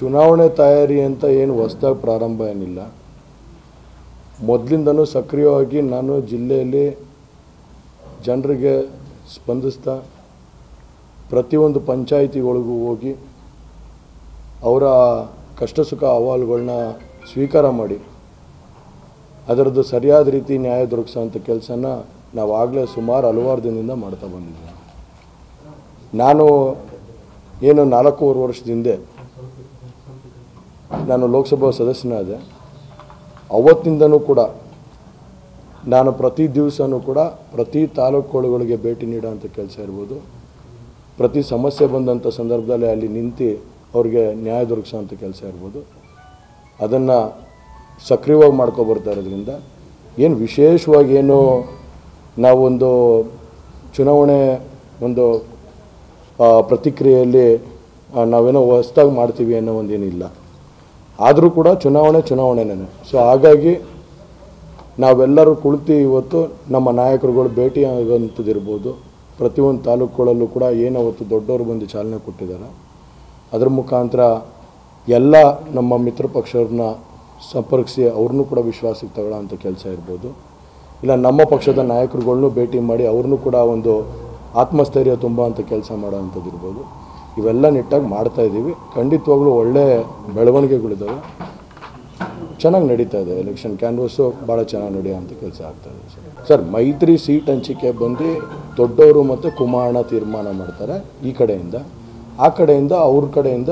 ಚುನಾವಣೆ ತಯಾರಿ ಅಂತ ಏನು ಹೊಸ್ದಾಗಿ ಪ್ರಾರಂಭ ಏನಿಲ್ಲ. ಮೊದಲಿಂದನೂ ಸಕ್ರಿಯವಾಗಿ ನಾನು ಜಿಲ್ಲೆಯಲ್ಲಿ ಜನರಿಗೆ ಸ್ಪಂದಿಸ್ತಾ, ಪ್ರತಿಯೊಂದು ಪಂಚಾಯಿತಿಗಳಿಗೂ ಹೋಗಿ ಅವರ ಕಷ್ಟ ಸುಖ ಅಹವಾಲುಗಳನ್ನ ಸ್ವೀಕಾರ ಮಾಡಿ, ಅದರದ್ದು ಸರಿಯಾದ ರೀತಿ ನ್ಯಾಯ ದೊರಕಿಸೋಂಥ ಕೆಲಸನ ನಾವು ಆಗಲೇ ಸುಮಾರು ಹಲವಾರು ದಿನದಿಂದ ಮಾಡ್ತಾ ಬಂದಿದ್ದೀವಿ ನಾನು ಏನು ನಾಲ್ಕೂವರೆ ವರ್ಷದ ಹಿಂದೆ ನಾನು ಲೋಕಸಭಾ ಸದಸ್ಯನಾದೆ, ಅವತ್ತಿಂದನೂ ಕೂಡ ನಾನು ಪ್ರತಿ ದಿವಸನೂ ಕೂಡ ಪ್ರತಿ ತಾಲೂಕುಗಳಿಗೆ ಭೇಟಿ ನೀಡೋಂಥ ಕೆಲಸ ಇರ್ಬೋದು. ಪ್ರತಿ ಸಮಸ್ಯೆ ಬಂದಂಥ ಸಂದರ್ಭದಲ್ಲಿ ಅಲ್ಲಿ ನಿಂತು ಅವ್ರಿಗೆ ನ್ಯಾಯ ದೊರಕಿಸೋಂಥ ಕೆಲಸ ಇರ್ಬೋದು. ಅದನ್ನು ಸಕ್ರಿಯವಾಗಿ ಮಾಡ್ಕೊಬರ್ತಾ ಇರೋದ್ರಿಂದ ಏನು ವಿಶೇಷವಾಗಿ ಏನು ನಾವೊಂದು ಚುನಾವಣೆ ಒಂದು ಪ್ರತಿಕ್ರಿಯೆಯಲ್ಲಿ ನಾವೇನೋ ಹೊಸ್ದಾಗಿ ಮಾಡ್ತೀವಿ ಅನ್ನೋ ಒಂದೇನಿಲ್ಲ. ಆದರೂ ಕೂಡ ಚುನಾವಣೆ ಚುನಾವಣೆನೇ ಸೊ ಹಾಗಾಗಿ ನಾವೆಲ್ಲರೂ ಕುಳಿತು ಇವತ್ತು ನಮ್ಮ ನಾಯಕರುಗಳು ಭೇಟಿ ಆಗೋಂಥದ್ದು ಇರ್ಬೋದು ಪ್ರತಿಯೊಂದು ತಾಲೂಕುಗಳಲ್ಲೂ ಕೂಡ ಏನು ಅವತ್ತು ದೊಡ್ಡವರು ಬಂದು ಚಾಲನೆ ಕೊಟ್ಟಿದ್ದಾರೆ. ಅದರ ಮುಖಾಂತರ ಎಲ್ಲ ನಮ್ಮ ಮಿತ್ರ ಪಕ್ಷವ್ರನ್ನ ಸಂಪರ್ಕಿಸಿ ಅವ್ರನ್ನೂ ಕೂಡ ವಿಶ್ವಾಸಕ್ಕೆ ತಗೊಳ್ಳೋಂಥ ಕೆಲಸ ಇರ್ಬೋದು. ಇಲ್ಲ, ನಮ್ಮ ಪಕ್ಷದ ನಾಯಕರುಗಳ್ನೂ ಭೇಟಿ ಮಾಡಿ ಅವ್ರನ್ನೂ ಕೂಡ ಒಂದು ಆತ್ಮಸ್ಥೈರ್ಯ ತುಂಬ ಅಂತ ಕೆಲಸ ಮಾಡೋವಂಥದ್ದು ಇರ್ಬೋದು ಇವೆಲ್ಲ ನಿಟ್ಟಾಗಿ ಮಾಡ್ತಾ ಇದ್ದೀವಿ. ಖಂಡಿತವಾಗ್ಲೂ ಒಳ್ಳೆ ಬೆಳವಣಿಗೆಗಳಿದ್ದಾವೆ. ಚೆನ್ನಾಗಿ ನಡೀತಾ ಇದೆ ಎಲೆಕ್ಷನ್ ಕ್ಯಾನ್ವಸ್ಸು ಭಾಳ ಚೆನ್ನಾಗಿ ನಡೆಯೋಂಥ ಕೆಲಸ ಆಗ್ತಾ ಇದೆ ಸರ್. ಸರ್, ಮೈತ್ರಿ ಸೀಟ್ ಹಂಚಿಕೆ ಬಂದು ದೊಡ್ಡವರು ಮತ್ತು ಕುಮಾರಣ ತೀರ್ಮಾನ ಮಾಡ್ತಾರೆ ಈ ಕಡೆಯಿಂದ. ಆ ಕಡೆಯಿಂದ ಅವ್ರ ಕಡೆಯಿಂದ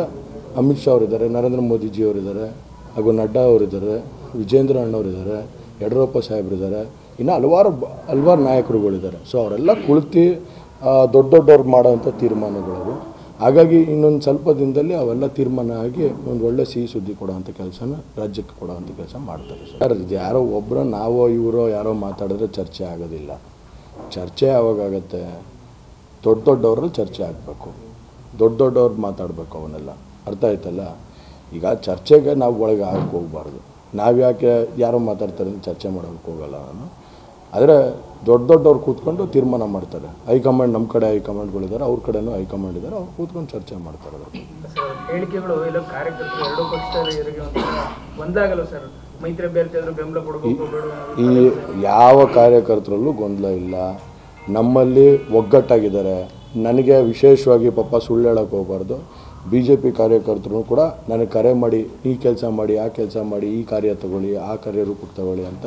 ಅಮಿತ್ ಶಾ ಅವರಿದ್ದಾರೆ, ನರೇಂದ್ರ ಮೋದಿಜಿ ಅವರಿದ್ದಾರೆ, ಹಾಗೂ ನಡ್ಡಾ ಅವರಿದ್ದಾರೆ, ವಿಜೇಂದ್ರ ಅಣ್ಣವರಿದ್ದಾರೆ ಯಡಿಯೂರಪ್ಪ ಸಾಹೇಬರಿದ್ದಾರೆ ಇನ್ನು ಹಲವಾರು ಹಲವಾರು ನಾಯಕರುಗಳಿದ್ದಾರೆ. ಸೊ ಅವರೆಲ್ಲ ಕುಳಿತು ದೊಡ್ಡ ದೊಡ್ಡವ್ರು ಮಾಡೋವಂಥ ತೀರ್ಮಾನಗಳವು ಹಾಗಾಗಿ ಇನ್ನೊಂದು ಸ್ವಲ್ಪ ದಿನದಲ್ಲಿ ಅವೆಲ್ಲ ತೀರ್ಮಾನ ಆಗಿ ಒಂದು ಒಳ್ಳೆ ಸಿಹಿ ಸುದ್ದಿ ಕೊಡೋವಂಥ ಕೆಲಸನ ರಾಜ್ಯಕ್ಕೆ ಕೊಡೋವಂಥ ಕೆಲಸ ಮಾಡ್ತಾರೆ ಸರ್. ಯಾರೋ ಒಬ್ಬರು ನಾವೋ ಇವರೋ ಯಾರೋ ಮಾತಾಡಿದ್ರೆ ಚರ್ಚೆ ಆಗೋದಿಲ್ಲ. ಚರ್ಚೆ ಯಾವಾಗತ್ತೆ ದೊಡ್ಡ ದೊಡ್ಡವ್ರಲ್ಲಿ ಚರ್ಚೆ ಆಗಬೇಕು. ದೊಡ್ಡ ದೊಡ್ಡವ್ರು ಮಾತಾಡಬೇಕು ಅವನ್ನೆಲ್ಲ. ಅರ್ಥ ಆಯ್ತಲ್ಲ? ಈಗ ಚರ್ಚೆಗೆ ನಾವು ಒಳಗೆ ಆಗಕ್ಕೆ ಹೋಗ್ಬಾರ್ದು. ನಾವು ಯಾಕೆ ಯಾರೋ ಮಾತಾಡ್ತಾರೆ ಚರ್ಚೆ ಮಾಡೋಕ್ಕೆ ಹೋಗಲ್ಲ ನಾನು ಆದರೆ ದೊಡ್ಡ ದೊಡ್ಡವ್ರು ಕೂತ್ಕೊಂಡು ತೀರ್ಮಾನ ಮಾಡ್ತಾರೆ. ಹೈಕಮಾಂಡ್ ನಮ್ಮ ಕಡೆ ಹೈಕಮಾಂಡ್ಗಳಿದ್ದಾರೆ ಅವ್ರ ಕಡೆನೂ ಹೈಕಮಾಂಡ್ ಇದ್ದಾರೆ ಅವ್ರು ಕೂತ್ಕೊಂಡು ಚರ್ಚೆ ಮಾಡ್ತಾರೆ. ಹೇಳಿಕೆಗಳು ಇಲ್ಲ ಕಾರ್ಯಕರ್ತರು ಎರಡೂ ಪಕ್ಷದವರಿಗೆ ಒಂಥರ ಒಂದಾಗಲ್ಲ ಸರ್. ಮೈತ್ರಿ ಅಭ್ಯರ್ಥಿ ಬೆಂಬಲ ಕೊಡಬೇಕು ಬೇಡ ಈ ಯಾವ ಕಾರ್ಯಕರ್ತರಲ್ಲೂ ಗೊಂದಲ ಇಲ್ಲ. ನಮ್ಮಲ್ಲಿ ಒಗ್ಗಟ್ಟಾಗಿದ್ದಾರೆ. ನನಗೆ ವಿಶೇಷವಾಗಿ ಪಾಪ ಸುಳ್ಳು ಹೇಳಕ್ಕೆ ಹೋಗಬಾರ್ದು. ಬಿ ಜೆ ಪಿ ಕಾರ್ಯಕರ್ತರು ಕೂಡ ನನಗೆ ಕರೆ ಮಾಡಿ, ಈ ಕೆಲಸ ಮಾಡಿ, ಆ ಕೆಲಸ ಮಾಡಿ, ಈ ಕಾರ್ಯ ತಗೊಳ್ಳಿ, ಆ ಕಾರ್ಯ ರೂಪಕ್ಕೆ ತಗೊಳ್ಳಿ ಅಂತ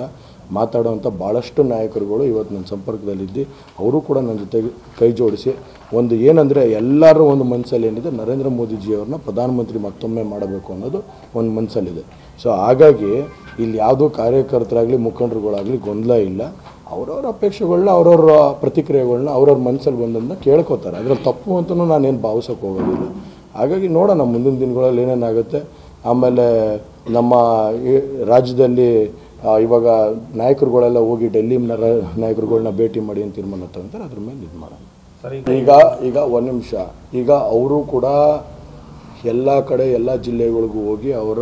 ಮಾತಾಡುವಂಥ ಭಾಳಷ್ಟು ನಾಯಕರುಗಳು ಇವತ್ತು ನನ್ನ ಸಂಪರ್ಕದಲ್ಲಿದ್ದು. ಅವರು ಕೂಡ ನನ್ನ ಜೊತೆಗೆ ಕೈ ಜೋಡಿಸಿ, ಒಂದು ಏನಂದರೆ ಎಲ್ಲರೂ ಒಂದು ಮನಸ್ಸಲ್ಲಿ ಏನಿದೆ, ನರೇಂದ್ರ ಮೋದಿಜಿಯವ್ರನ್ನ ಪ್ರಧಾನಮಂತ್ರಿ ಮತ್ತೊಮ್ಮೆ ಮಾಡಬೇಕು ಅನ್ನೋದು ಒಂದು ಮನಸ್ಸಲ್ಲಿದೆ ಸೊ ಹಾಗಾಗಿ ಇಲ್ಲಿ ಯಾವುದೋ ಕಾರ್ಯಕರ್ತರಾಗಲಿ, ಮುಖಂಡರುಗಳಾಗಲಿ ಗೊಂದಲ ಇಲ್ಲ. ಅವ್ರವ್ರ ಅಪೇಕ್ಷೆಗಳನ್ನ ಅವ್ರವ್ರ ಪ್ರತಿಕ್ರಿಯೆಗಳನ್ನ ಅವ್ರವ್ರ ಮನಸ್ಸಲ್ಲಿ ಬಂದನ್ನು ಕೇಳ್ಕೊತಾರೆ. ಅದರಲ್ಲಿ ತಪ್ಪು ಅಂತಲೂ ನಾನೇನು ಭಾವಿಸೋಕೆ ಹೋಗೋದಿಲ್ಲ. ಹಾಗಾಗಿ ನೋಡೋಣ ಮುಂದಿನ ದಿನಗಳಲ್ಲಿ ಏನೇನಾಗುತ್ತೆ ಆಮೇಲೆ ನಮ್ಮ ರಾಜ್ಯದಲ್ಲಿ ಇವಾಗ ನಾಯಕರುಗಳೆಲ್ಲ ಹೋಗಿ ಡೆಲ್ಲಿ ನಾಯಕರುಗಳನ್ನ ಭೇಟಿ ಮಾಡಿ ಅಂತ ತೀರ್ಮಾನ ತಗೊಂತಾರೆ ಅದ್ರ ಮೇಲೆ ಇದು ಮಾಡೋಣ. ಈಗ ಈಗ ಒಂದು ನಿಮಿಷ. ಈಗ ಅವರು ಕೂಡ ಎಲ್ಲ ಕಡೆ ಎಲ್ಲ ಜಿಲ್ಲೆಗಳಿಗೂ ಹೋಗಿ ಅವರ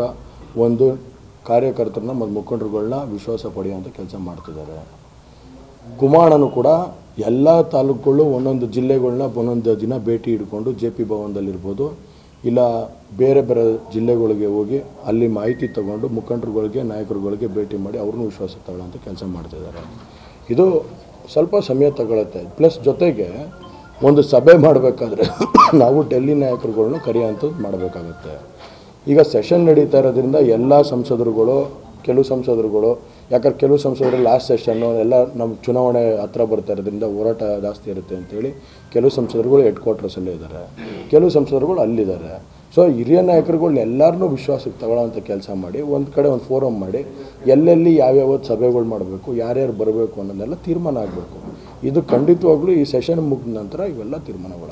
ಒಂದು ಕಾರ್ಯಕರ್ತರನ್ನ ಮತ್ತು ಮುಖಂಡರುಗಳನ್ನ ವಿಶ್ವಾಸ ಪಡೆಯುವಂಥ ಕೆಲಸ ಮಾಡ್ತಿದ್ದಾರೆ. ಕುಮಾರನೂ ಕೂಡ ಎಲ್ಲ ತಾಲೂಕುಗಳು ಒಂದೊಂದು ಜಿಲ್ಲೆಗಳನ್ನ ಒಂದೊಂದು ದಿನ ಭೇಟಿ ಹಿಡ್ಕೊಂಡು ಜೆ ಪಿ ಭವನದಲ್ಲಿರ್ಬೋದು. ಇಲ್ಲ ಬೇರೆ ಬೇರೆ ಜಿಲ್ಲೆಗಳಿಗೆ ಹೋಗಿ ಅಲ್ಲಿ ಮಾಹಿತಿ ತಗೊಂಡು ಮುಖಂಡರುಗಳಿಗೆ, ನಾಯಕರುಗಳಿಗೆ ಭೇಟಿ ಮಾಡಿ ಅವ್ರನ್ನೂ ವಿಶ್ವಾಸ ತಗೊಳ್ಳೋಂಥ ಕೆಲಸ ಮಾಡ್ತಿದ್ದಾರೆ ಇದು ಸ್ವಲ್ಪ ಸಮಯ ತಗೊಳತ್ತೆ. ಪ್ಲಸ್ ಜೊತೆಗೆ ಒಂದು ಸಭೆ ಮಾಡಬೇಕಾದ್ರೆ ನಾವು ಡೆಲ್ಲಿ ನಾಯಕರುಗಳ್ನ ಕರೆಯೋಂಥದ್ದು ಮಾಡಬೇಕಾಗುತ್ತೆ. ಈಗ ಸೆಷನ್ ನಡೀತಾ ಇರೋದ್ರಿಂದ ಎಲ್ಲ ಸಂಸದರುಗಳು ಕೆಲವು ಸಂಸದರುಗಳು, ಯಾಕಂದ್ರೆ ಕೆಲವು ಸಂಸದರು ಲಾಸ್ಟ್ ಸೆಷನ್ನು ಎಲ್ಲ ನಮ್ಮ ಚುನಾವಣೆ ಹತ್ರ ಬರ್ತಾ ಇರೋದ್ರಿಂದ ಹೋರಾಟ ಜಾಸ್ತಿ ಇರುತ್ತೆ ಅಂತೇಳಿ ಕೆಲವು ಸಂಸದರುಗಳು ಹೆಡ್ ಕ್ವಾರ್ಟರ್ಸಲ್ಲೇ ಇದ್ದಾರೆ. ಕೆಲವು ಸಂಸದರುಗಳು ಅಲ್ಲಿದ್ದಾರೆ. ಸೊ ಹಿರಿಯ ನಾಯಕರುಗಳು ಎಲ್ಲರನ್ನೂ ವಿಶ್ವಾಸಕ್ಕೆ ತಗೊಳ್ಳೋಂಥ ಕೆಲಸ ಮಾಡಿ, ಒಂದು ಕಡೆ ಒಂದು ಫೋರಮ್ ಮಾಡಿ, ಎಲ್ಲೆಲ್ಲಿ ಯಾವ್ಯಾವ ಸಭೆಗಳು ಮಾಡಬೇಕು, ಯಾರ್ಯಾರು ಬರಬೇಕು ಅನ್ನೋದೆಲ್ಲ ತೀರ್ಮಾನ ಆಗಬೇಕು. ಇದು ಖಂಡಿತವಾಗ್ಲೂ ಈ ಸೆಷನ್ ಮುಗಿದ ನಂತರ ಇವೆಲ್ಲ ತೀರ್ಮಾನಗಳಾಗ